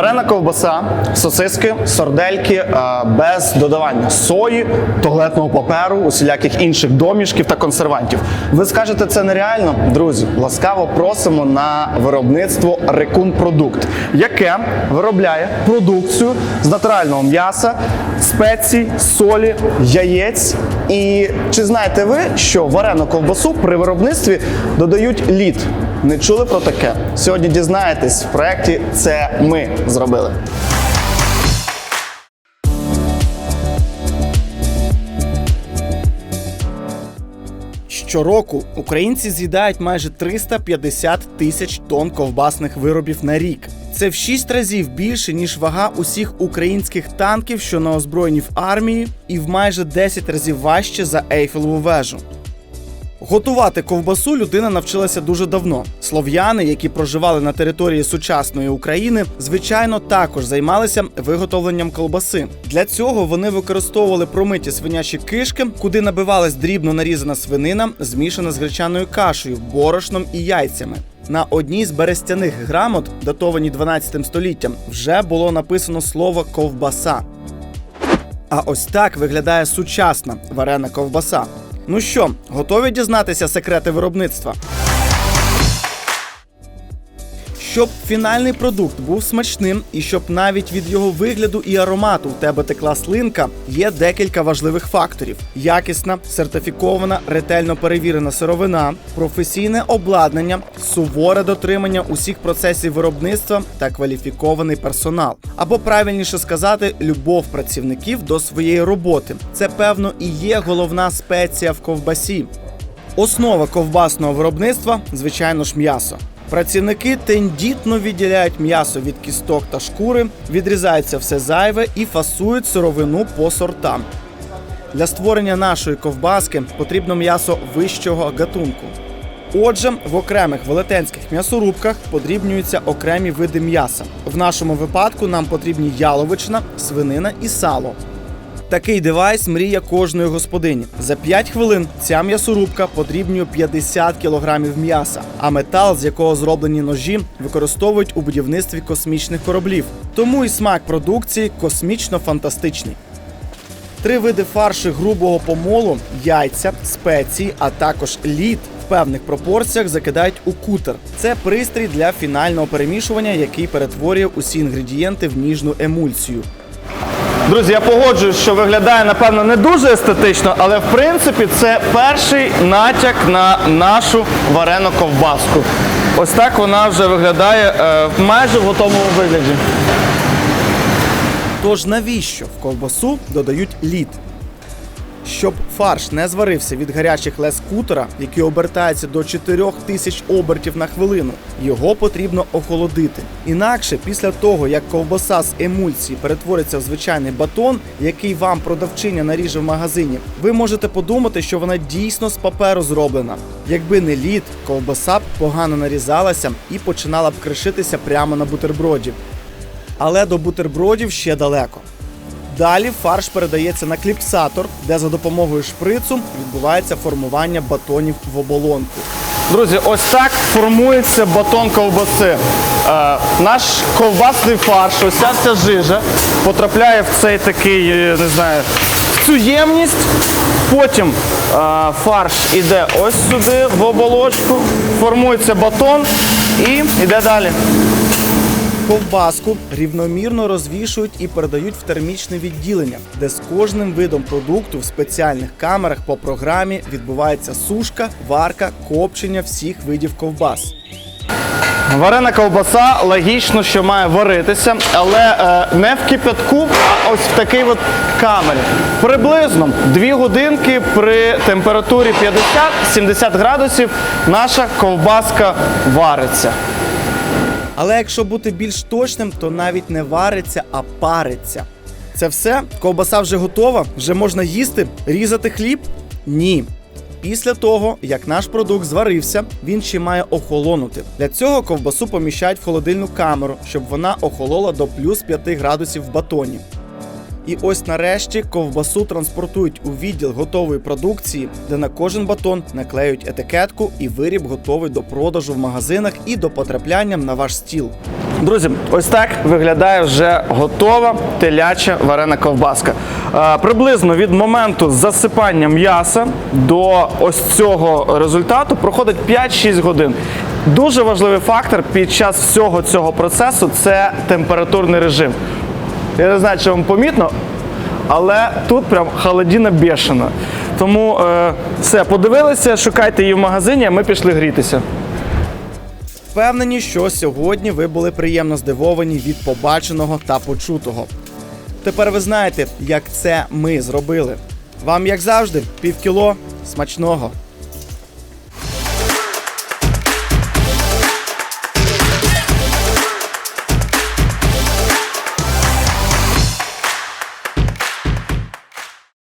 Варена ковбаса, сосиски, сордельки е, без додавання сої, туалетного паперу, усіляких інших домішків та консервантів. Ви скажете, це нереально? Друзі, ласкаво просимо на виробництво Рекун Продукт, яке виробляє продукцію з натурального м'яса, спецій, солі, яєць. І чи знаєте ви, що варену ковбасу при виробництві додають лід? Не чули про таке? Сьогодні дізнаєтесь в проєкті Це ми зробили. Щороку українці з'їдають майже 350 тисяч тонн ковбасних виробів на рік. Це в 6 разів більше, ніж вага усіх українських танків, що на озброєні в армії, і в майже 10 разів важче за Ейфелеву вежу. Готувати ковбасу людина навчилася дуже давно. Слов'яни, які проживали на території сучасної України, звичайно, також займалися виготовленням ковбаси. Для цього вони використовували промиті свинячі кишки, куди набивалась дрібно нарізана свинина, змішана з гречаною кашею, борошном і яйцями. На одній з берестяних грамот, датовані 12 століттям, вже було написано слово ковбаса. А ось так виглядає сучасна варена ковбаса. Ну що, готові дізнатися секрети виробництва? Щоб фінальний продукт був смачним і щоб навіть від його вигляду і аромату в тебе текла слинка, є декілька важливих факторів: якісна, сертифікована, ретельно перевірена сировина, професійне обладнання, суворе дотримання усіх процесів виробництва та кваліфікований персонал. Або правильніше сказати, любов працівників до своєї роботи. Це певно і є головна спеція в ковбасі. Основа ковбасного виробництва, звичайно ж, м'ясо. Працівники тендітно відділяють м'ясо від кісток та шкури, відрізається все зайве і фасують сировину по сортам. Для створення нашої ковбаски потрібно м'ясо вищого гатунку. Отже, в окремих велетенських м'ясорубках подрібнюються окремі види м'яса. В нашому випадку нам потрібні яловичина, свинина і сало. Такий девайс мрія кожної господині. За 5 хвилин ця м'ясорубка подрібнює 50 кілограмів м'яса, а метал, з якого зроблені ножі, використовують у будівництві космічних кораблів. Тому і смак продукції космічно фантастичний. Три види фарші грубого помолу, яйця, спеції, а також лід в певних пропорціях закидають у кутер. Це пристрій для фінального перемішування, який перетворює усі інгредієнти в ніжну емульсію. Друзі, я погоджуюсь, що виглядає, напевно, не дуже естетично, але в принципі це перший натяк на нашу варену ковбаску. Ось так вона вже виглядає е, майже в готовому вигляді. Тож навіщо в ковбасу додають лід? Щоб фарш не зварився від гарячих лез кутера, який обертається до 4000 обертів на хвилину, його потрібно охолодити. Інакше, після того як ковбаса з емульсії перетвориться в звичайний батон, який вам продавчиня наріже в магазині, ви можете подумати, що вона дійсно з паперу зроблена. Якби не лід, ковбаса б погано нарізалася і починала б кришитися прямо на бутерброді. Але до бутербродів ще далеко. Далі фарш передається на кліпсатор, де за допомогою шприцу відбувається формування батонів в оболонку. Друзі, ось так формується батон ковбаси. Е, наш ковбасний фарш, ось ця жижа потрапляє в цей такий, е, не знаю, в цю ємність. Потім е, фарш іде ось сюди, в оболочку, формується батон і йде далі. Ковбаску рівномірно розвішують і передають в термічне відділення, де з кожним видом продукту в спеціальних камерах по програмі відбувається сушка, варка, копчення всіх видів ковбас. Варена ковбаса логічно, що має варитися, але е, не в кипятку, а ось в такій от камері. Приблизно 2 годинки при температурі 50-70 градусів наша ковбаска вариться. Але якщо бути більш точним, то навіть не вариться, а париться. Це все? Ковбаса вже готова? Вже можна їсти? Різати хліб? Ні. Після того, як наш продукт зварився, він ще має охолонути. Для цього ковбасу поміщають в холодильну камеру, щоб вона охолола до плюс 5 градусів в батоні. І ось нарешті ковбасу транспортують у відділ готової продукції, де на кожен батон наклеють етикетку, і виріб готовий до продажу в магазинах і до потрапляння на ваш стіл. Друзі, ось так виглядає вже готова теляча варена ковбаска. Е, приблизно від моменту засипання м'яса до ось цього результату проходить 5-6 годин. Дуже важливий фактор під час всього цього процесу це температурний режим. Я не знаю, чи вам помітно, але тут прям холодіна бешена. Тому е, все, подивилися, шукайте її в магазині, а ми пішли грітися. Впевнені, що сьогодні ви були приємно здивовані від побаченого та почутого. Тепер ви знаєте, як це ми зробили. Вам, як завжди, півкіло смачного.